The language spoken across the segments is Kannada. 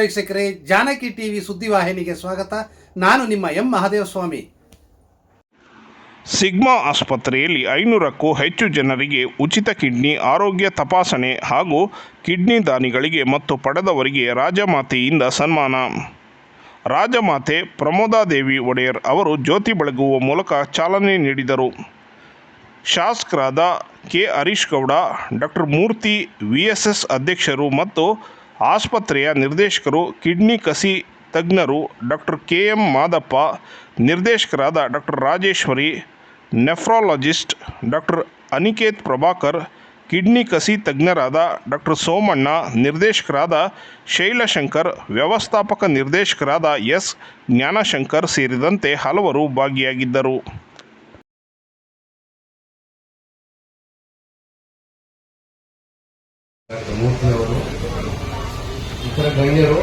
ವೀಕ್ಷಕರೇ, ಜಾನಕಿ ಟಿವಿ ಸುದ್ದಿವಾಹಿನಿಗೆ ಸ್ವಾಗತ. ನಾನು ನಿಮ್ಮ ಎಂ ಮಹಾದೇವಸ್ವಾಮಿ. ಸಿಗ್ಮಾ ಆಸ್ಪತ್ರೆಯಲ್ಲಿ ಐನೂರಕ್ಕೂ ಹೆಚ್ಚು ಜನರಿಗೆ ಉಚಿತ ಕಿಡ್ನಿ ಆರೋಗ್ಯ ತಪಾಸಣೆ ಹಾಗೂ ಕಿಡ್ನಿ ದಾನಿಗಳಿಗೆ ಮತ್ತು ಪಡೆದವರಿಗೆ ರಾಜಮಾತೆಯಿಂದ ಸನ್ಮಾನ. ರಾಜಮಾತೆ ಪ್ರಮೋದಾದೇವಿ ಒಡೆಯರ್ ಅವರು ಜ್ಯೋತಿ ಬೆಳಗುವ ಮೂಲಕ ಚಾಲನೆ ನೀಡಿದರು. ಶಾಸಕರಾದ K Harish Gowda, doctor Murthy, V ಅಧ್ಯಕ್ಷರು ಮತ್ತು ಆಸ್ಪತ್ರೆಯ ನಿರ್ದೇಶಕರು, ಕಿಡ್ನಿ ಕಸಿ ತಜ್ಞರು ಡಾಕ್ಟರ್ ಕೆ ಎಂ ಮಾದಪ್ಪ, ನಿರ್ದೇಶಕರಾದ doctor Rajeshwari, nephrologist doctor Aniket Prabhakar, kidney ಕಸಿ ತಜ್ಞರಾದ ಡಾಕ್ಟರ್ ಸೋಮಣ್ಣ, ನಿರ್ದೇಶಕರಾದ ಶೈಲಶಂಕರ್, ವ್ಯವಸ್ಥಾಪಕ ನಿರ್ದೇಶಕರಾದ ಎಸ್ ಜ್ಞಾನಶಂಕರ್ ಸೇರಿದಂತೆ ಹಲವರು ಭಾಗಿಯಾಗಿದ್ದರು ಡಾಕ್ಟರ್ ಮೂರ್ತಿ ಅವರು ಇತರ ಗಣ್ಯರು,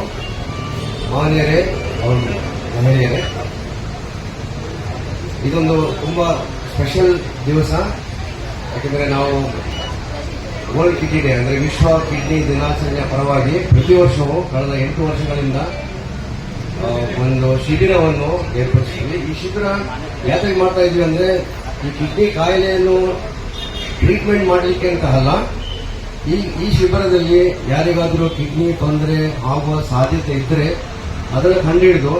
ಮಾನ್ಯರೇ, ಅವರು ಮಹಿಳೆಯರೇ. ಇದೊಂದು ತುಂಬ ಸ್ಪೆಷಲ್ ದಿವಸ. ಯಾಕೆಂದರೆ ನಾವು ವರ್ಲ್ಡ್ ಕಿಡ್ನಿ ಡೇ ಅಂದರೆ ವಿಶ್ವ ಕಿಡ್ನಿ ದಿನಾಚರಣೆಯ ಪರವಾಗಿ ಪ್ರತಿ ವರ್ಷವೂ ಕಳೆದ ಎಂಟು ವರ್ಷಗಳಿಂದ ಒಂದು ಶಿಬಿರವನ್ನು ಏರ್ಪಡಿಸಿದ್ವಿ. ಈ ಶಿಬಿರ ಯಾತ್ರೆ ಮಾಡ್ತಾ ಇದ್ವಿ ಅಂದರೆ ಈ ಕಿಡ್ನಿ ಕಾಯಿಲೆಯನ್ನು ಟ್ರೀಟ್ಮೆಂಟ್ ಮಾಡಲಿಕ್ಕೆ ಅಂತ ಅಲ್ಲ ಈ ಈ ಶಿಬಿರದಲ್ಲಿ ಯಾರಿಗಾದರೂ ಕಿಡ್ನಿ ತೊಂದರೆ ಆಗುವ ಸಾಧ್ಯತೆ ಇದ್ದರೆ ಅದನ್ನು ಕಂಡುಹಿಡಿದು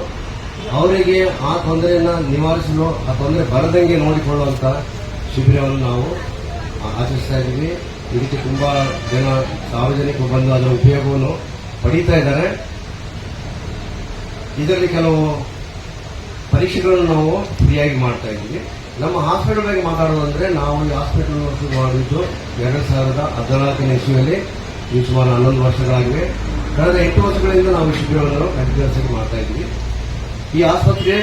ಅವರಿಗೆ ಆ ತೊಂದರೆಯನ್ನು ನಿವಾರಿಸಲು, ಆ ತೊಂದರೆ ಬರದಂಗೆ ನೋಡಿಕೊಳ್ಳುವಂಥ ಶಿಬಿರವನ್ನು ನಾವು ಆಚರಿಸ್ತಾ ಇದ್ದೀವಿ. ಇದಕ್ಕೆ ತುಂಬ ಜನ ಸಾರ್ವಜನಿಕರು ಬಂದು ಅದರ ಉಪಯೋಗವನ್ನು ಪಡೀತಾ ಇದ್ದಾರೆ. ಇದರಲ್ಲಿ ಕೆಲವು ಪರೀಕ್ಷೆಗಳನ್ನು ನಾವು ಫ್ರೀಯಾಗಿ ಮಾಡ್ತಾ ಇದ್ದೀವಿ. ನಮ್ಮ ಹಾಸ್ಪಿಟಲ್ ಬಗ್ಗೆ ಮಾತಾಡೋದಂದ್ರೆ ನಾವು ಈ ಹಾಸ್ಪಿಟಲ್ ಮಾಡಿದ್ದು ಎರಡು ಸಾವಿರದ ಹದಿನಾಲ್ಕನೇ ಇಸ್ವಿಯಲ್ಲಿ, ಈ ಸುಮಾರು ಹನ್ನೊಂದು ವರ್ಷಗಳಾಗಿವೆ. ಕಳೆದ ಎಂಟು ವರ್ಷಗಳಿಂದ ನಾವು ಈ ಶಿಬಿರವನ್ನು ಕಂಟಿನ್ಯೂಸ್ ಮಾಡ್ತಾ ಇದ್ದೀವಿ. ಈ ಆಸ್ಪತ್ರೆ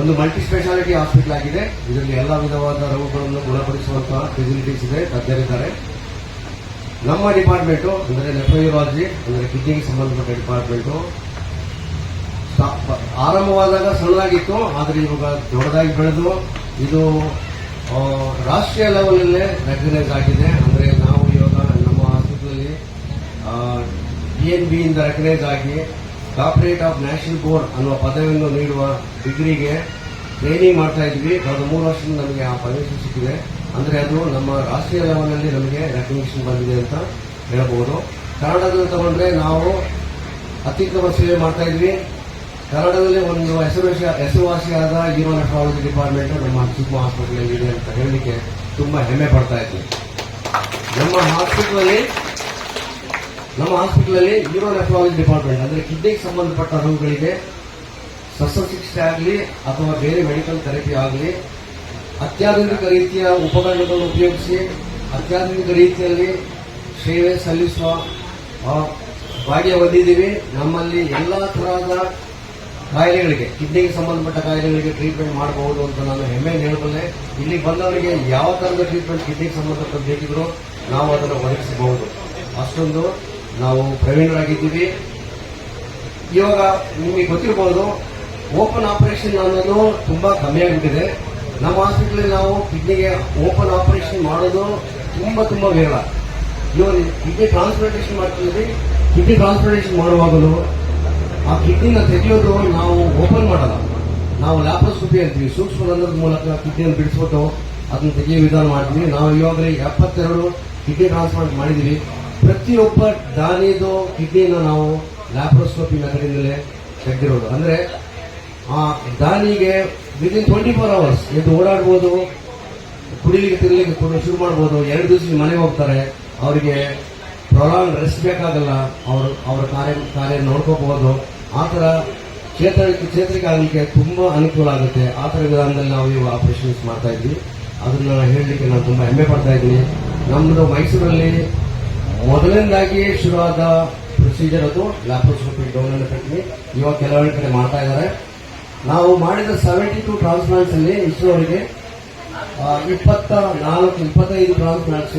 ಒಂದು ಮಲ್ಟಿ ಸ್ಪೆಷಾಲಿಟಿ ಹಾಸ್ಪಿಟಲ್ ಆಗಿದೆ. ಇದರಲ್ಲಿ ಎಲ್ಲ ವಿಧವಾದ ರೋಗಗಳನ್ನು ಗುಣಪಡಿಸುವಂತಹ ಫೆಸಿಲಿಟೀಸ್ ಇದೆ, ತಜ್ಞರಿದ್ದಾರೆ. ನಮ್ಮ ಡಿಪಾರ್ಟ್ಮೆಂಟು ಅಂದರೆ ನೆಫ್ರೋಯೂರಾಲಜಿ ಅಂದರೆ ಕಿಡ್ನಿಗೆ ಸಂಬಂಧಪಟ್ಟ ಡಿಪಾರ್ಟ್ಮೆಂಟು ಆರಂಭವಾದಾಗ ಸಣ್ಣದಾಗಿತ್ತು, ಆದರೆ ಇವಾಗ ದೊಡ್ಡದಾಗಿ ಬೆಳೆದು ಇದು ರಾಷ್ಟ್ರೀಯ ಲೆವೆಲಲ್ಲೇ ರೆಕಗ್ನೈಸ್ ಆಗಿದೆ ಅಂದರೆ ನಾವು ಇವಾಗ ನಮ್ಮ ಹಾಸ್ಪಿಟಲಲ್ಲಿ ಡಿ ಎನ್ ಬಿ ಇಂದ ರೆಕಗ್ನೈಸ್ ಆಗಿ ಕಾರ್ಪೊರೇಟ್ ಆಫ್ ನ್ಯಾಷನಲ್ ಬೋರ್ಡ್ ಅನ್ನುವ ಪದವಿಯನ್ನು ನೀಡುವ ಡಿಗ್ರಿಗೆ ಟ್ರೈನಿಂಗ್ ಮಾಡ್ತಾ ಇದ್ವಿ. ಕಳೆದ ಮೂರು ವರ್ಷದಿಂದ ನಮಗೆ ಆ ಪದವಿ ಸಿಕ್ಕಿದೆ. ಅಂದರೆ ಅದು ನಮ್ಮ ರಾಷ್ಟ್ರೀಯ ಲೆವೆಲಲ್ಲಿ ನಮಗೆ ರೆಕಗ್ನಿಷನ್ ಬಂದಿದೆ ಅಂತ ಹೇಳಬಹುದು ಕನ್ನಡದಲ್ಲಿ ತಗೊಂಡ್ರೆ ನಾವು ಅತ್ಯುತ್ತಮ ಸೇವೆ ಮಾಡ್ತಾ ಇದ್ವಿ. ಕನ್ನಡದಲ್ಲಿ ಒಂದು ಹೆಸರುವಾಸಿ ಹೆಸರುವಾಸಿಯಾದ ಹೀರೋ ನೆಫ್ರಾಲಜಿ ಡಿಪಾರ್ಟ್ಮೆಂಟ್ ನಮ್ಮ ಚಿಕ್ಕ ಹಾಸ್ಪಿಟಲ್ ಇದೆ ಅಂತ ಹೇಳಲಿಕ್ಕೆ ತುಂಬಾ ಹೆಮ್ಮೆ ಪಡ್ತಾ ಇದ್ವಿ. ನಮ್ಮ ಹಾಸ್ಪಿಟಲಲ್ಲಿ ನಮ್ಮ ಹಾಸ್ಪಿಟಲಲ್ಲಿ ಹೀರೋ ನೆಫ್ರಾಲಜಿ ಡಿಪಾರ್ಟ್ಮೆಂಟ್ ಅಂದ್ರೆ ಕಿಡ್ನಿಗೆ ಸಂಬಂಧಪಟ್ಟ ರೋಗಗಳಿಗೆ ಶಸ್ತ್ರಚಿಕಿತ್ಸೆ ಆಗಲಿ ಅಥವಾ ಬೇರೆ ಮೆಡಿಕಲ್ ಥೆರಪಿ ಆಗಲಿ, ಅತ್ಯಾಧುನಿಕ ರೀತಿಯ ಉಪಕರಣಗಳನ್ನು ಉಪಯೋಗಿಸಿ, ಅತ್ಯಾಧುನಿಕ ರೀತಿಯಲ್ಲಿ ಸೇವೆ ಸಲ್ಲಿಸುವ ಭಾಗ್ಯ ಹೊಂದಿದ್ದೀವಿ. ನಮ್ಮಲ್ಲಿ ಎಲ್ಲ ತರಹದ ಕಾಯಿಲೆಗಳಿಗೆ ಕಿಡ್ನಿಗೆ ಸಂಬಂಧಪಟ್ಟ ಕಾಯಿಲೆಗಳಿಗೆ ಟ್ರೀಟ್ಮೆಂಟ್ ಮಾಡಬಹುದು ಅಂತ ನಾನು ಹೆಮ್ಮೆ ಹೇಳಬಲ್ಲೆ, ಇಲ್ಲಿ ಬಂದವರಿಗೆ ಯಾವ ತರದ ಟ್ರೀಟ್ಮೆಂಟ್ ಕಿಡ್ನಿಗೆ ಸಂಬಂಧಪಟ್ಟ ಬೇಕಿದ್ರು ನಾವು ಅದನ್ನು ಒದಗಿಸಬಹುದು. ಅಷ್ಟೊಂದು ನಾವು ಪ್ರವೀಣರಾಗಿದ್ದೀವಿ. ಇವಾಗ ನಿಮಗೆ ಗೊತ್ತಿರಬಹುದು ಓಪನ್ ಆಪರೇಷನ್ ಅನ್ನೋದು ತುಂಬಾ ಕಮ್ಮಿ ಆಗಿಬಿಟ್ಟಿದೆ. ನಮ್ಮ ಹಾಸ್ಪಿಟಲ್ ನಾವು ಕಿಡ್ನಿಗೆ ಓಪನ್ ಆಪರೇಷನ್ ಮಾಡೋದು ತುಂಬಾ ತುಂಬಾ ವಿರಳ. ಇವಾಗ ಕಿಡ್ನಿ ಟ್ರಾನ್ಸ್ಪ್ಲಾಂಟೇಷನ್ ಮಾಡ್ತಿದ್ವಿ ಕಿಡ್ನಿ ಟ್ರಾನ್ಸ್ಪ್ಲಾಂಟೇಷನ್ ಮಾಡುವಾಗಲೂ ಆ ಕಿಡ್ನಿನ ತೆಗೆಯೋದು ನಾವು ಓಪನ್ ಮಾಡಲ್ಲ. ನಾವು ಲ್ಯಾಪ್ರೋಸ್ಕೋಪಿ ಅಂತೀವಿ. ಸೂಕ್ಷ್ಮ ರಂಧ್ರದ ಮೂಲಕ ಕಿಡ್ನಿಯನ್ನು ಬಿಡಿಸ್ಬಿಟ್ಟು ಅದನ್ನ ತೆಗೆಯೋ ವಿಧಾನ ಮಾಡ್ತೀವಿ ನಾವು ಇವಾಗಲೇ ಎಪ್ಪತ್ತೆರಡು ಕಿಡ್ನಿ ಟ್ರಾನ್ಸ್ಪ್ಲಾಂಟ್ ಮಾಡಿದೀವಿ ಪ್ರತಿಯೊಬ್ಬ ದಾನಿದು ಕಿಡ್ನಿನ ನಾವು ಲ್ಯಾಪ್ರೋಸ್ಕೋಪಿ ಮೆಥಡಿಂದಲೇ ತೆಗೆದಿರೋದು. ಅಂದ್ರೆ ಆ ದಾನಿಗೆ ವಿದಿನ್ ಟ್ವೆಂಟಿ ಫೋರ್ ಅವರ್ಸ್ ಎದ್ದು ಓಡಾಡ್ಬೋದು, ಕುಡಿಲಿಕ್ಕೆ ತಿನ್ನಲಿಕ್ಕೆ ಕೊಡೋ ಶುರು ಮಾಡ್ಬೋದು, ಎರಡು ದಿವಸ ಮನೆಗೆ ಹೋಗ್ತಾರೆ. ಅವರಿಗೆ ಪ್ರೊಲಾಂಗ್ ರೆಸ್ಟ್ ಬೇಕಾಗಲ್ಲ. ಅವರು, ಅವರ ಕಾರ್ಯ ಕಾರ್ಯ ನೋಡ್ಕೋಬಹುದು ಆ ಥರ ಚೇತರಿಕೆ ಕ್ಷೇತ್ರಕ್ಕಾಗಲಿಕ್ಕೆ ತುಂಬಾ ಅನುಕೂಲ ಆಗುತ್ತೆ. ಆ ಥರ ವಿಧಾನದಲ್ಲಿ ನಾವು ಇವಾಗ ಆಪರೇಷನ್ಸ್ ಮಾಡ್ತಾ ಇದ್ವಿ. ಅದನ್ನ ಹೇಳಲಿಕ್ಕೆ ನಾನು ತುಂಬಾ ಹೆಮ್ಮೆ ಪಡ್ತಾ ಇದ್ದೀನಿ. ನಮ್ಮದು ಮೈಸೂರಲ್ಲಿ ಮೊದಲನೇದಾಗಿ ಶುರುವಾದ ಪ್ರೊಸೀಜರ್ ಅದು ಲ್ಯಾಪ್ರೋಸ್ಕೋಪಿ ಡೌನ್ ಟೆಕ್ನಿಕ್ ಇವಾಗ ಕೆಲವೊಂದು ಕಡೆ ಮಾಡ್ತಾ ಇದ್ದಾರೆ. ನಾವು ಮಾಡಿದ ಸೆವೆಂಟಿ ಟು ಟ್ರಾನ್ಸ್ಪ್ಲಾಂಟ್ಸ್ ಅಲ್ಲಿ ಇಸ್ರೋರಿಗೆ ಇಪ್ಪತ್ತ ನಾಲ್ಕು, ಇಪ್ಪತ್ತೈದು transplants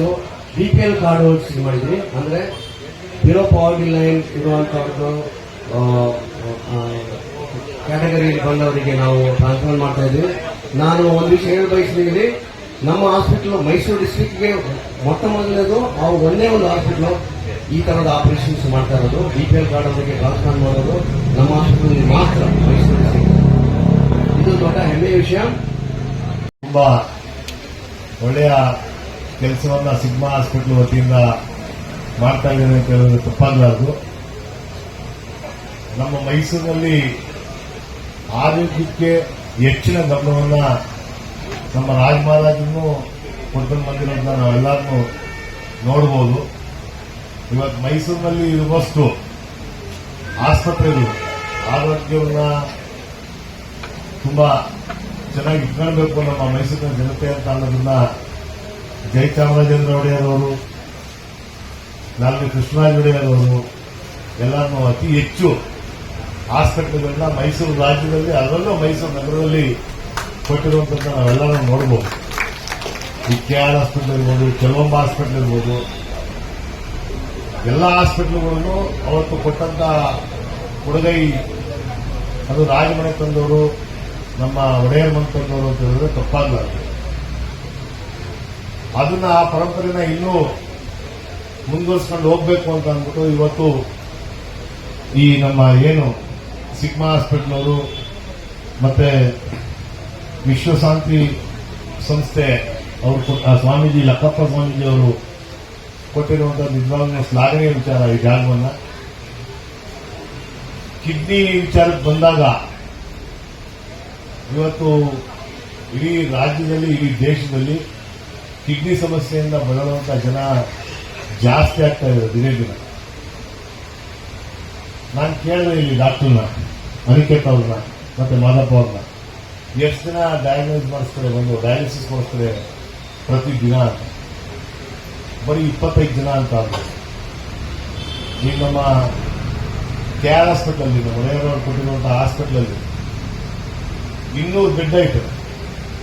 B P L card holders ಮಾಡಿದ್ವಿ. ಅಂದ್ರೆ ಬಿಲೋ ಪಾವರ್ಟಿ ಲೈನ್ ಇರುವಂತವ್ರದ್ದು ಕ್ಯಾಟಗರಿಯಲ್ಲಿ ಬಂದವರಿಗೆ ನಾವು ಟ್ರಾನ್ಸ್ಫರ್ ಮಾಡ್ತಾ ಇದ್ದೀವಿ ನಾನು ಒಂದು ವಿಷಯ ಹೇಳಿ ಬಯಸಿದ್ದೀನಿ ನಮ್ಮ ಹಾಸ್ಪಿಟಲ್ ಮೈಸೂರು ಡಿಸ್ಟ್ರಿಕ್ಟ್ಗೆ ಮೊಟ್ಟ ಮೊದಲನೇದು ಅವ್ರು ಒಂದೇ ಒಂದು ಹಾಸ್ಪಿಟಲ್ ಈ ತರದ ಆಪರೇಷನ್ಸ್ ಮಾಡ್ತಾ ಇರೋದು. ಬಿ ಪಿ ಎಲ್ ಕಾರ್ಡ್ ಅವರಿಗೆ ಟ್ರಾನ್ಸ್ಫರ್ ಮಾಡೋದು ನಮ್ಮ ಆಸ್ಪತ್ರೆಯಲ್ಲಿ ಮಾತ್ರ ಮೈಸೂರು ಡಿಸ್ಟ್ರಿಕ್ಟ್ ಇದು ದೊಡ್ಡ ಹೆಮ್ಮೆಯ ವಿಷಯ. ತುಂಬಾ ಒಳ್ಳೆಯ ಕೆಲಸವನ್ನ ಸಿಗ್ಮಾ ಹಾಸ್ಪಿಟಲ್ ವತಿಯಿಂದ ಮಾಡ್ತಾ ಇದ್ದೇನೆ ಅಂತ ಹೇಳಿದ್ರೆ ತಪ್ಪಾಗಲಾರದು. ನಮ್ಮ ಮೈಸೂರಿನಲ್ಲಿ ಆರೋಗ್ಯಕ್ಕೆ ಹೆಚ್ಚಿನ ಗಮನವನ್ನ ನಮ್ಮ ರಾಜ ಮಹಾರಾಜನ್ನು ಕೊಡ್ಕೊಂಡು ಬಂದಿರೋದನ್ನ ನಾವೆಲ್ಲರೂ ನೋಡಬಹುದು ಇವತ್ತು ಮೈಸೂರಿನಲ್ಲಿ ಇರುವಷ್ಟು ಆಸ್ಪತ್ರೆಗಳು ಆರೋಗ್ಯವನ್ನ ತುಂಬಾ ಚೆನ್ನಾಗಿ ಇಟ್ಕೊಳ್ಬೇಕು ನಮ್ಮ ಮೈಸೂರಿನ ಜನತೆ ಅಂತ ಅನ್ನೋದನ್ನ ಜಯಚಾಮರಾಜೇಂದ್ರ ಒಡೆಯರ್ ಅವರು ನಾಲ್ಕು ಕೃಷ್ಣರಾಜ ಒಡೆಯರ್ ಅವರು ಎಲ್ಲರನ್ನು ಅತಿ ಹೆಚ್ಚು ಹಾಸ್ಪಿಟಲ್ಗಳನ್ನ ಮೈಸೂರು ರಾಜ್ಯದಲ್ಲಿ, ಅದರಲ್ಲೂ ಮೈಸೂರು ನಗರದಲ್ಲಿ ಕೊಟ್ಟಿರುವಂತ ನಾವೆಲ್ಲರೂ ನೋಡಬಹುದು ಈ ಕೆ ಆರ್ ಇರ್ಬೋದು, ಕೆಲವೊಂದು ಹಾಸ್ಪಿಟಲ್ ಇರ್ಬೋದು. ಎಲ್ಲ ಹಾಸ್ಪಿಟ್ಲ್ಗಳನ್ನು ಅವತ್ತು ಕೊಟ್ಟಂತ ಕೊಡುಗೈ ಅದು ರಾಜಮನೆ ತಂದವರು, ನಮ್ಮ ಒಡೆಯರ್ ಮನೆ ತಂದವರು ಅಂತ ಹೇಳಿದ್ರೆ ತಪ್ಪಾಗಲಾರದು ಅದನ್ನ ಆ ಪರಂಪರೆನ ಇನ್ನೂ ಮುಂದುವರಿಸ್ಕೊಂಡು ಹೋಗ್ಬೇಕು ಅಂತ ಅಂದ್ಬಿಟ್ಟು ಇವತ್ತು ಈ ನಮ್ಮ ಏನು ಸಿಗ್ಮಾ ಹಾಸ್ಪಿಟಲ್ ಅವರು ಮತ್ತೆ ವಿಶ್ವಶಾಂತಿ ಸಂಸ್ಥೆ ಅವರು ಸ್ವಾಮೀಜಿ, ಲಕ್ಕಪ್ಪ ಸ್ವಾಮೀಜಿ ಅವರು ಕೊಟ್ಟಿರುವಂತಹ ನಿಜವಾಗ್ಲೂ ಶ್ಲಾಘನೀಯ ವಿಚಾರ ಈ ಜಾಗವನ್ನ. ಕಿಡ್ನಿ ವಿಚಾರಕ್ಕೆ ಬಂದಾಗ ಇವತ್ತು ಇಡೀ ರಾಜ್ಯದಲ್ಲಿ, ಇಡೀ ದೇಶದಲ್ಲಿ ಕಿಡ್ನಿ ಸಮಸ್ಯೆಯಿಂದ ಬಳಲುವಂತ ಜನ ಜಾಸ್ತಿ ಆಗ್ತಾ ಇದೆ ದಿನೇ ದಿನ. ನಾನು ಕೇಳಿದೆ ಇಲ್ಲಿ ಡಾಕ್ಟರ್ನ ಅನಿಕೇತ್ ಅವ್ರನ್ನ, ಮತ್ತೆ ಮಾದಪ್ಪ ಅವ್ರನ್ನ. ಎಷ್ಟು ಜನ ಡಯಾಗ್ನೋಸ್ ಮಾಡಿಸ್ತಾರೆ, ಒಂದು ಡಯಾಲಿಸಿಸ್ ಮಾಡಿಸ್ತಾರೆ ಪ್ರತಿದಿನ ಅಂತ. ಬರೀ ಇಪ್ಪತ್ತೈದು ಜನ ಅಂತ ಈಗ ನಮ್ಮ ಕೆ ಆರ್ ಇದೆ ಮನೆಯವರು ಕೊಟ್ಟಿರುವಂತಹ ಹಾಸ್ಪಿಟಲ್ ಅಲ್ಲಿ ಇನ್ನೂರು ಬೆಡ್ ಐತೆ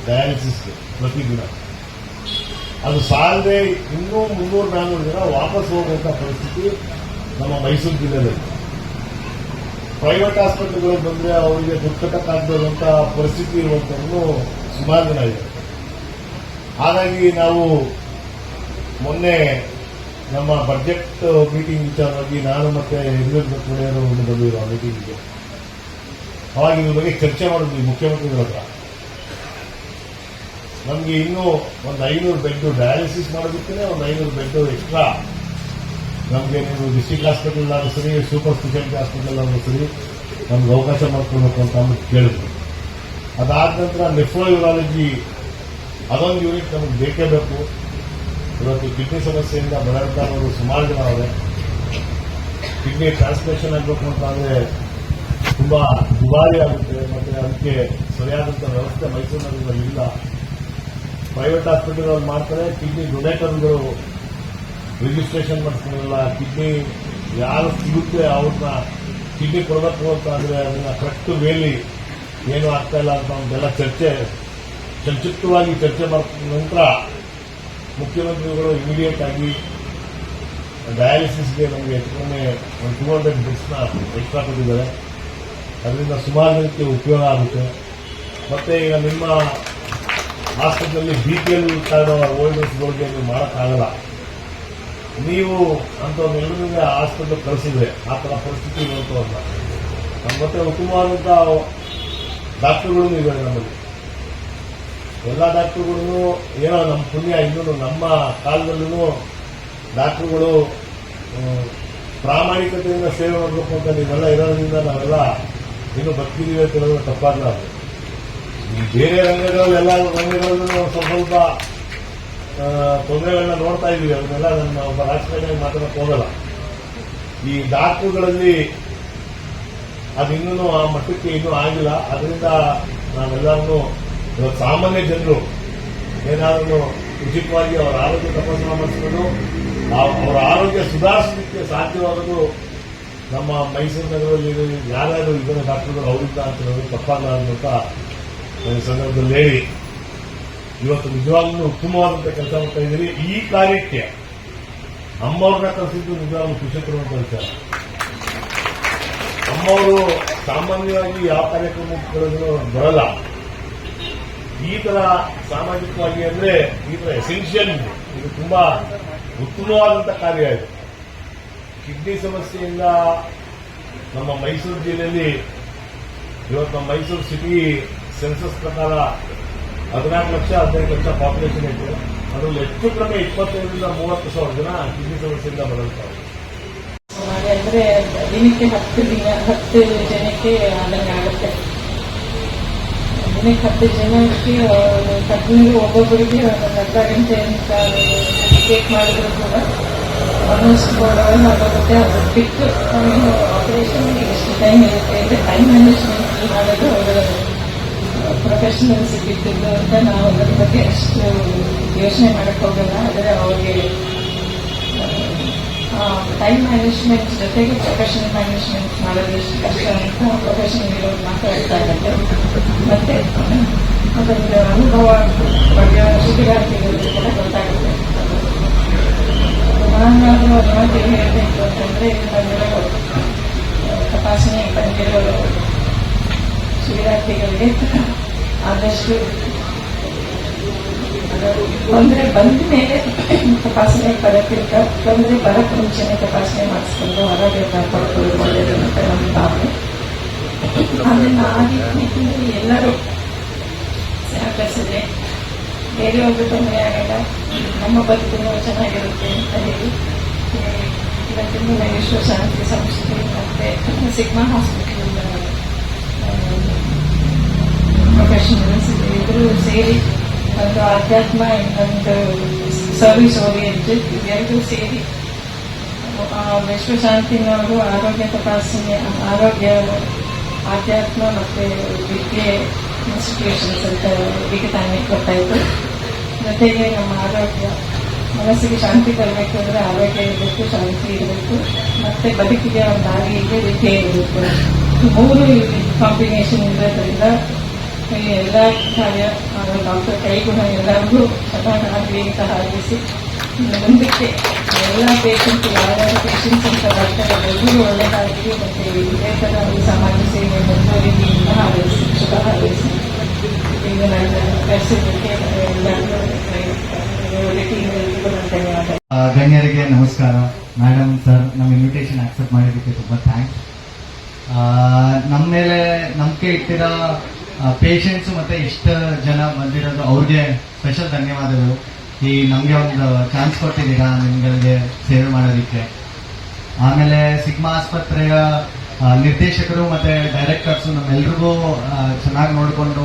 ಡಯಾಲಿಸಿಸ್ಗೆ ಪ್ರತಿದಿನ ಅದು ಸಾಲದೆ ಇನ್ನೂ ಮುನ್ನೂರು ನಾನ್ನೂರು ಜನ ವಾಪಸ್ ಹೋಗುವಂತಹ ಪರಿಸ್ಥಿತಿ ನಮ್ಮ ಮೈಸೂರು ಜಿಲ್ಲೆಯಲ್ಲಿ. ಪ್ರೈವೇಟ್ ಆಸ್ಪತ್ರೆಗಳಿಗೆ ಬಂದ್ರೆ ಅವರಿಗೆ ದುಡ್ಡು ಪರಿಸ್ಥಿತಿ ಇರುವಂಥದ್ದು ಸುಮಾರು ಜನ ಇದೆ. ಹಾಗಾಗಿ ನಾವು ಮೊನ್ನೆ ನಮ್ಮ ಬಜೆಟ್ ಮೀಟಿಂಗ್ ವಿಚಾರವಾಗಿ ನಾನು ಮತ್ತೆ ಯಡಿಯೂರಪ್ಪ ಕೊಡೆಯವರು ಒಂದು ಬಂದಿರೋ ಮೀಟಿಂಗ್ಗೆ ಅವಾಗ ಇದ್ರ ಬಗ್ಗೆ ಚರ್ಚೆ ಮಾಡಿದ್ವಿ ಮುಖ್ಯಮಂತ್ರಿಗಳ ಹತ್ರ. ನಮ್ಗೆ ಇನ್ನೂ ಒಂದು ಐನೂರು ಬೆಡ್ ಡಯಾಲಿಸಿಸ್ ಮಾಡೋದಕ್ಕೆ ಒಂದು ಐನೂರು ಬೆಡ್ ಎಕ್ಸ್ಟ್ರಾ ನಮಗೆ ನೀವು ಡಿಸ್ಟಿಕ್ ಹಾಸ್ಪಿಟಲ್ ಆದ್ರೂ ಸರಿ ಸೂಪರ್ ಸ್ಪೆಷಾಲಿಟಿ ಹಾಸ್ಪಿಟಲ್ ಆದರೂ ಸರಿ, ನಮ್ಗೆ ಅವಕಾಶ ಮಾಡ್ಕೊಳ್ಬೇಕು ಅಂತ ಅಂದ್ಬಿಟ್ಟು ಕೇಳಿದ್ರು. ಅದಾದ ನಂತರ ನೆಫ್ರೋಯೂರಾಲಜಿ ಅದೊಂದು ಯೂನಿಟ್ ನಮಗೆ ಬೇಕೇ ಬೇಕು. ಇವತ್ತು ಕಿಡ್ನಿ ಸಮಸ್ಯೆಯಿಂದ ಇರೋರು ಸುಮಾರು ಜನ ಅವರೇ. ಕಿಡ್ನಿ ಟ್ರಾನ್ಸ್ಲೇಷನ್ ಆಗಬೇಕು ಅಂತ ಅಂದ್ರೆ ತುಂಬಾ ದುಬಾರಿ ಆಗುತ್ತೆ. ಮತ್ತೆ ಅದಕ್ಕೆ ಸರಿಯಾದಂತ ವ್ಯವಸ್ಥೆ ಮೈಸೂರಿನಲ್ಲಿ ಇಲ್ಲ ಪ್ರೈವೇಟ್ ಹಾಸ್ಪಿಟಲ್ ಮಾಡ್ತಾರೆ ಕಿಡ್ನಿ ಡೊನೇಟರ್ಗಳು ರಿಜಿಸ್ಟ್ರೇಷನ್ ಮಾಡಿಸ್ಕೊಳ್ಳಲ್ಲ ಕಿಡ್ನಿ ಯಾರು ಸಿಗುತ್ತೆ ಅವ್ರನ್ನ ಕಿಡ್ನಿ ಕೊಡಬೇಕು ಅಂತ ಅಂದರೆ ಅದನ್ನು ಕರೆಕ್ಟ್ ವೇಲಿ ಏನು ಆಗ್ತಾ ಇಲ್ಲ ಅಂತ ಒಂದೆಲ್ಲ ಚರ್ಚೆ, ಸಂಕ್ಷಿಪ್ತವಾಗಿ ಚರ್ಚೆ ಮಾಡಿದ ನಂತರ ಮುಖ್ಯಮಂತ್ರಿಗಳು ಇಮಿಡಿಯೇಟ್ ಆಗಿ ಡಯಾಲಿಸಿಸ್ಗೆ ನಮಗೆ ಹೆಚ್ಚು ಒಂದು ಟೂ ಹಂಡ್ರೆಡ್ ಬೆಡ್ಸ್ನ ಎಕ್ಸ್ಟ್ರಾ ಕೊಟ್ಟಿದ್ದಾರೆ. ಅದರಿಂದ ಸುಮಾರು ಜನಕ್ಕೆ ಉಪಯೋಗ ಆಗುತ್ತೆ. ಮತ್ತು ಈಗ ನಿಮ್ಮ hospital B P L card ಓಲ್ಡರ್ಸ್ಗಳಿಗೆ ನೀವು ಮಾಡೋಕ್ಕಾಗಲ್ಲ. ನೀವು ಅಂತ ಅಂಥವ್ರನ್ನೆಲ್ಲರಿಗೆ ಆಸ್ಪತ್ರೆ ಕಳಿಸಿದ್ರೆ ಆ ಥರ ಪರಿಸ್ಥಿತಿ ಇರುವಂಥವ್ರನ್ನ ನಮ್ಮ ಮತ್ತೆ ಉತ್ತಮವಾದಂಥ ಡಾಕ್ಟರ್ಗಳು ಇದ್ದಾರೆ ನಮ್ಮಲ್ಲಿ. ಎಲ್ಲ ಡಾಕ್ಟರ್ಗಳು ಏನೋ ನಮ್ಮ ಪುಣ್ಯ ಇನ್ನೂ ನಮ್ಮ ಕಾಲದಲ್ಲೂ ಡಾಕ್ಟರ್ಗಳು ಪ್ರಾಮಾಣಿಕತೆಯಿಂದ ಸೇವೆ ಮಾಡಬೇಕು ಅಂತ ನೀವೆಲ್ಲ ಇರೋದ್ರಿಂದ ನಾವೆಲ್ಲ ಇನ್ನು ಬದುಕಿದೀವಿ ಅಂತ ಹೇಳೋದು ತಪ್ಪಾಗಲಾರದು ಬೇರೆ ಎಲ್ಲ ರಂಗಗಳಲ್ಲೂ ಸ್ವಲ್ಪ ತೊಂದರೆಗಳನ್ನ ನೋಡ್ತಾ ಇದೀವಿ ಅದನ್ನೆಲ್ಲ ನನ್ನ ಒಬ್ಬ ರಾಜಕಾರಣಿ ಮಾತಾಡಕ್ ಹೋಗಲ್ಲ. ಈ ಡಾಕ್ಟರ್ಗಳಲ್ಲಿ ಅದು ಇನ್ನೂ ಆ ಮಟ್ಟಕ್ಕೆ ಇನ್ನೂ ಆಗಿಲ್ಲ. ಅದರಿಂದ ನಾವೆಲ್ಲರೂ ಸಾಮಾನ್ಯ ಜನರು ಏನಾದರೂ ಉಚಿತವಾಗಿ ಅವರ ಆರೋಗ್ಯ ತಪಾಸಣೆ ಮಾಡಿಸ್ಕೊಂಡು ಅವರ ಆರೋಗ್ಯ ಸುಧಾರಿಸಲಿಕ್ಕೆ ಸಾಧ್ಯವಾಗೋದು ನಮ್ಮ ಮೈಸೂರು ನಗರದಲ್ಲಿ ಯಾರ್ಯಾರು ಇದನ್ನು ಡಾಕ್ಟರ್ಗಳು ಅವರಿಂದ ಅಂತ ಹೇಳೋದು ನಾನು ಈ ಸಂದರ್ಭದಲ್ಲಿ ಹೇಳಿ ಇವತ್ತು ನಿಜವಾಗ್ಲೂ ಉತ್ತಮವಾದಂತಹ ಕೆಲಸ ಮಾಡ್ತಾ ಇದ್ದೀರಿ. ಈ ಕಾರ್ಯಕ್ಕೆ ಅಮ್ಮವ್ರನ್ನ ಕಲಿಸಿದ್ದು ನಿಜವಾಗ್ಲೂ ಅಂತ ವಿಚಾರ. ಅಮ್ಮವರು ಸಾಮಾನ್ಯವಾಗಿ ಯಾವ ಕಾರ್ಯಕ್ರಮಗಳನ್ನು ಬರಲ್ಲ. ಈ ತರ ಸಾಮಾಜಿಕವಾಗಿ ಅಂದ್ರೆ ಈ ತರ ಎಸೆನ್ಷಿಯಲ್ ಇದು ಇದು ತುಂಬಾ ಉತ್ತಮವಾದಂತಹ ಕಾರ್ಯ ಇದು. ಕಿಡ್ನಿ ಸಮಸ್ಯೆಯಿಂದ ನಮ್ಮ ಮೈಸೂರು ಜಿಲ್ಲೆಯಲ್ಲಿ ಇವತ್ತು ನಮ್ಮ ಮೈಸೂರು ಸಿಟಿ ಸೆನ್ಸಸ್ ಪ್ರಕಾರ ಹದಿನಾಲ್ಕು ಲಕ್ಷ, ಹದಿನೈದು ಲಕ್ಷ ಪಾಪ್ಯುಲೇಷನ್ ಅದರಲ್ಲಿ ಹೆಚ್ಚು ಕಡಿಮೆ ಇಪ್ಪತ್ತೈದರಿಂದ ಮೂವತ್ತು ಸಾವಿರ ಜನ ಕಿಡ್ನಿ ಸಮಸ್ಯೆಯಿಂದ ಬಳಲ್ತಾರೆ. ಹಾಗೆ ಅಂದ್ರೆ ದಿನಕ್ಕೆ ಹತ್ತು ದಿನ, ಹತ್ತು ಜನಕ್ಕೆ ಆದಂಗೆ ಆಗುತ್ತೆ. ದಿನಕ್ಕೆ ಹತ್ತು ಜನಕ್ಕೆ ಕಟ್ಟಿಗೆ ಒಬ್ಬೊಬ್ಬರಿಗೆ ಒಂದು ಅರ್ಧ ಗಂಟೆ ಅಂತ ಟಿಕೆಟ್ ಮಾಡಿದ್ರು ಕೂಡ ಆಲ್ಮೋಸ್ಟ್ ಫೋರ್ ಆಗುತ್ತೆ ಅದು ಬಿಟ್ಟು ಆಪರೇಷನ್ ಎಷ್ಟು ಟೈಮ್ ಇರುತ್ತೆ ಅಂದರೆ ಟೈಮ್ ಮ್ಯಾನೇಜ್ಮೆಂಟ್ ಮಾಡೋದು ಅವರ ಪ್ರೊಫೆಷನಲ್ಸ್ ಬಿಟ್ಟಿದ್ದು ಅಂತ ನಾವು ಅದ್ರ ಬಗ್ಗೆ ಅಷ್ಟು ಯೋಚನೆ ಮಾಡಕ್ಕೆ ಹೋಗಲ್ಲ. ಆದರೆ ಅವ್ರಿಗೆ ಟೈಮ್ ಮ್ಯಾನೇಜ್ಮೆಂಟ್ ಜೊತೆಗೆ ಪ್ರೊಫೆಷನಲ್ ಮ್ಯಾನೇಜ್ಮೆಂಟ್ ಮಾಡೋದು ಎಷ್ಟು ಕಷ್ಟ ಅಂತ ಪ್ರೊಫೆಷನಲ್ ಇರೋರು ಮಾತಾಡ್ತಾ ಇರುತ್ತೆ ಮತ್ತೆ ಅದರ ಅನುಭವ ಬಗ್ಗೆ ಶಿಬಿರಾರ್ಥಿಗಳಿಗೆ ಕೂಡ ಗೊತ್ತಾಗುತ್ತೆ. ನಾನಾದರೂ ಅನುಮತಿ ಹೇಳಬೇಕು ಅಂತಂದ್ರೆ ಬಂದಿರೋ ತಪಾಸಣೆ ಬಂದಿರೋ ಶಿಬಿರಾರ್ಥಿಗಳಿಗೆ ಆದಷ್ಟು ತೊಂದರೆ ಬಂದ ಮೇಲೆ ತಪಾಸಣೆ ಬರೋಕ್ಕಿಂತ ತೊಂದರೆ ಬರಕ್ಕೆ ಮುಂಚೆನೆ ತಪಾಸಣೆ ಮಾಡಿಸ್ಕೊಂಡು ಹೊರಗೆ ಕಾಪಾಡ್ಕೊಳ್ಳೋದು ಒಳ್ಳೆಯದು ಅಂತ ನಮ್ಮ ಭಾವನೆ. ಅದನ್ನ ಆ ನಿಟ್ಟಿನಲ್ಲಿ ಎಲ್ಲರೂ ಸಹಕರಿಸಿದ್ರೆ ಬೇರೆಯವ್ರಿಗೆ ತೊಂದರೆ ಆಗಲ್ಲ ನಮ್ಮ ಬದುಕು ಚೆನ್ನಾಗಿರುತ್ತೆ ಅಂತ ಹೇಳಿ ಇವತ್ತಿನ ವಿಶ್ವ ಶಾಂತಿ ಸಂಸ್ಥೆ ಮತ್ತೆ ಸಿಗ್ಮಾ ಹಾಸ್ಪಿಟಲ್ ಸೇರಿ ಒಂದು ಆಧ್ಯಾತ್ಮ ಒಂದು ಸರ್ವಿಸ್ ಓರಿಯೆಂಟೆಡ್ ಇವೆರಡೂ ಸೇರಿ ವಿಶ್ವಶಾಂತಿನವರು ಆರೋಗ್ಯ ತಪಾಸಣೆ, ಆರೋಗ್ಯ ಆಧ್ಯಾತ್ಮ ಮತ್ತೆ ವಿದ್ಯೆ ಇನ್ಸ್ಟಿಟ್ಯೂಷನ್ಸ್ ಅಂತ ವಿಕತಾನೆ ಗೊತ್ತಾಯಿತು ಜೊತೆಗೆ ನಮ್ಮ ಆರೋಗ್ಯ, ಮನಸ್ಸಿಗೆ ಶಾಂತಿ ಅಂದ್ರೆ ಆರೋಗ್ಯ ಇರಬೇಕು, ಶಾಂತಿ ಇರಬೇಕು, ಮತ್ತೆ ಬದುಕಿಗೆ ಒಂದು ದಾರಿ ಇದೆ, ವಿದ್ಯೆ ಇರಬೇಕು. ಮೂರು ಕಾಂಬಿನೇಷನ್ ಇರೋದ್ರಿಂದ ಎಲ್ಲ ಕಾರ್ಯ ಡಾಕ್ಟರ್ ಕೈಗುಣ ಎಲ್ಲರಿಗೂ ಅಂತ ಹಾರೈಸಿ ಇನ್ನು ಮುಂದಕ್ಕೆ ಎಲ್ಲ ಪೇಷಂಟ್ ಯಾವ ಪೇಷಂಟ್ಸ್ ಅಂತ ಬರ್ತಾರೆ ಎಲ್ಲರಿಗೂ ಒಳ್ಳೆಯದಾಗಲಿ ಮತ್ತೆ ಇದೇ ಥರ ಸಮಾಜ ಸೇವೆ ಮುಂದುವರಿಕೆಯಿಂದ ಹಾರೈಸಿ ಶುಭ ಹಾರೈಸಿ ಈಗ ನನ್ನ ಆ, ಗಣ್ಯರಿಗೆ ನಮಸ್ಕಾರ. ಮೇಡಮ್ ಸರ್ ನಮ್ಮ ಇನ್ವಿಟೇಷನ್ ಆಕ್ಸೆಪ್ಟ್ ಮಾಡಿದ್ದಕ್ಕೆ ತುಂಬ ಥ್ಯಾಂಕ್ಸ್ ನಮ್ಮ ಮೇಲೆ ನಂಬಿಕೆ ಇಟ್ಟಿರೋ ಪೇಷಂಟ್ಸ್ ಮತ್ತೆ ಇಷ್ಟ ಜನ ಬಂದಿರೋದು ಅವ್ರಿಗೆ ಸ್ಪೆಷಲ್ ಧನ್ಯವಾದಗಳು. ಈ ನಮಗೆ ಒಂದು ಚಾನ್ಸ್ ಕೊಟ್ಟಿದ್ದೀರಾ ನಿಮ್ಗಳಿಗೆ ಸೇವೆ ಮಾಡೋದಿಕ್ಕೆ. ಆಮೇಲೆ ಸಿಗ್ಮಾ ಆಸ್ಪತ್ರೆಯ ನಿರ್ದೇಶಕರು ಮತ್ತೆ ಡೈರೆಕ್ಟರ್ಸ್ ನಮ್ಮೆಲ್ರಿಗೂ ಚೆನ್ನಾಗಿ ನೋಡಿಕೊಂಡು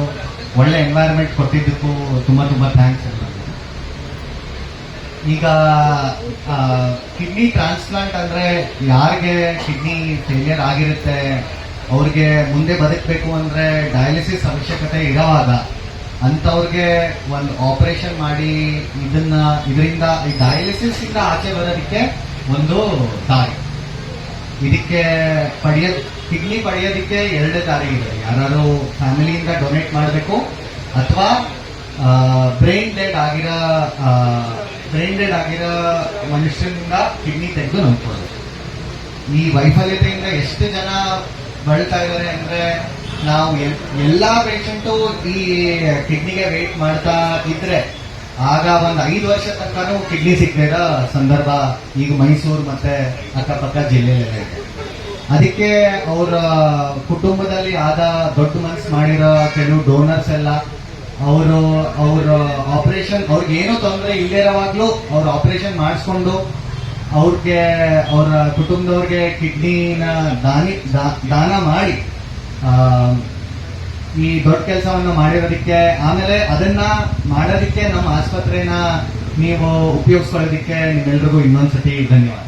ಒಳ್ಳೆ ಎನ್ವೈರನ್ಮೆಂಟ್ ಕೊಟ್ಟಿದ್ದಕ್ಕೂ ತುಂಬಾ ತುಂಬಾ ಥ್ಯಾಂಕ್ಸ್ ಈಗ ಕಿಡ್ನಿ ಟ್ರಾನ್ಸ್ಪ್ಲಾಂಟ್ ಅಂದ್ರೆ ಯಾರಿಗೆ ಕಿಡ್ನಿ ಫೇಲಿಯರ್ ಆಗಿರುತ್ತೆ ಅವ್ರಿಗೆ ಮುಂದೆ ಬದುಕಬೇಕು ಅಂದ್ರೆ ಡಯಾಲಿಸಿಸ್ ಅವಶ್ಯಕತೆ ಇರೋವಾಗ ಅಂಥವ್ರಿಗೆ ಒಂದು ಆಪರೇಷನ್ ಮಾಡಿ ಇದನ್ನ, ಇದರಿಂದ ಈ ಡಯಾಲಿಸಿಸ್ ಇಂದ ಆಚೆ ಬರೋದಕ್ಕೆ ಒಂದು ದಾರಿ. ಇದಕ್ಕೆ ಪಡೆಯ, ಕಿಡ್ನಿ ಪಡೆಯೋದಕ್ಕೆ ಎರಡು ದಾರಿ ಇದೆ. ಯಾರು ಫ್ಯಾಮಿಲಿಯಿಂದ ಡೊನೇಟ್ ಮಾಡಬೇಕು ಅಥವಾ ಬ್ರೈನ್ ಡೆಡ್ ಆಗಿರೋ ಬ್ರೈನ್ ಡೆಡ್ ಆಗಿರೋ ಮನುಷ್ಯನಿಂದ ಕಿಡ್ನಿ ತೆಗೆದು ನಂಬ್ಕೊಳ್ಬೇಕು ಈ ವೈಫಲ್ಯತೆಯಿಂದ ಎಷ್ಟು ಜನ ಬಳಲ್ತಾ ಇದ್ದಾರೆ ಅಂದ್ರೆ ನಾವು ಎಲ್- ಎಲ್ಲಾ ಪೇಷಂಟು ಈ ಕಿಡ್ನಿಗೆ ವೇಟ್ ಮಾಡ್ತಾ ಇದ್ರೆ ಆಗ ಒಂದು ಐದು ವರ್ಷ ತನಕನೂ ಕಿಡ್ನಿ ಸಿಗ್ಬೇಕ ಸಂದರ್ಭ ಈಗ ಮೈಸೂರು ಮತ್ತೆ ಅಕ್ಕಪಕ್ಕ ಜಿಲ್ಲೆಯಲ್ಲೆಲ್ಲ ಇದೆ. ಅದಕ್ಕೆ ಅವರ ಕುಟುಂಬದಲ್ಲಿ ಆದ ದೊಡ್ಡ ಮನ್ಸ್ ಮಾಡಿರೋ ಕೆಲವು ಡೋನರ್ಸ್ ಎಲ್ಲ, ಅವರು, ಅವರ ಆಪರೇಷನ್ ಅವ್ರಿಗೆ ಏನೂ ತೊಂದರೆ ಇಲ್ಲದೇ ಇರೋವಾಗ್ಲೂ ಅವ್ರ ಆಪರೇಷನ್ ಮಾಡಿಸ್ಕೊಂಡು ಅವ್ರಿಗೆ, ಅವರ ಕುಟುಂಬದವ್ರಿಗೆ ಕಿಡ್ನಿನ ದಾನಿ ದಾನ ಮಾಡಿ ಈ ದೊಡ್ಡ ಕೆಲಸವನ್ನು ಮಾಡಿರೋದಕ್ಕೆ, ಆಮೇಲೆ ಅದನ್ನ ಮಾಡೋದಕ್ಕೆ ನಮ್ಮ ಆಸ್ಪತ್ರೆನ ನೀವು ಉಪಯೋಗಿಸ್ಕೊಳ್ಳೋದಕ್ಕೆ ನಿಮ್ಮೆಲ್ರಿಗೂ ಇನ್ನೊಂದ್ಸತಿ ಧನ್ಯವಾದ.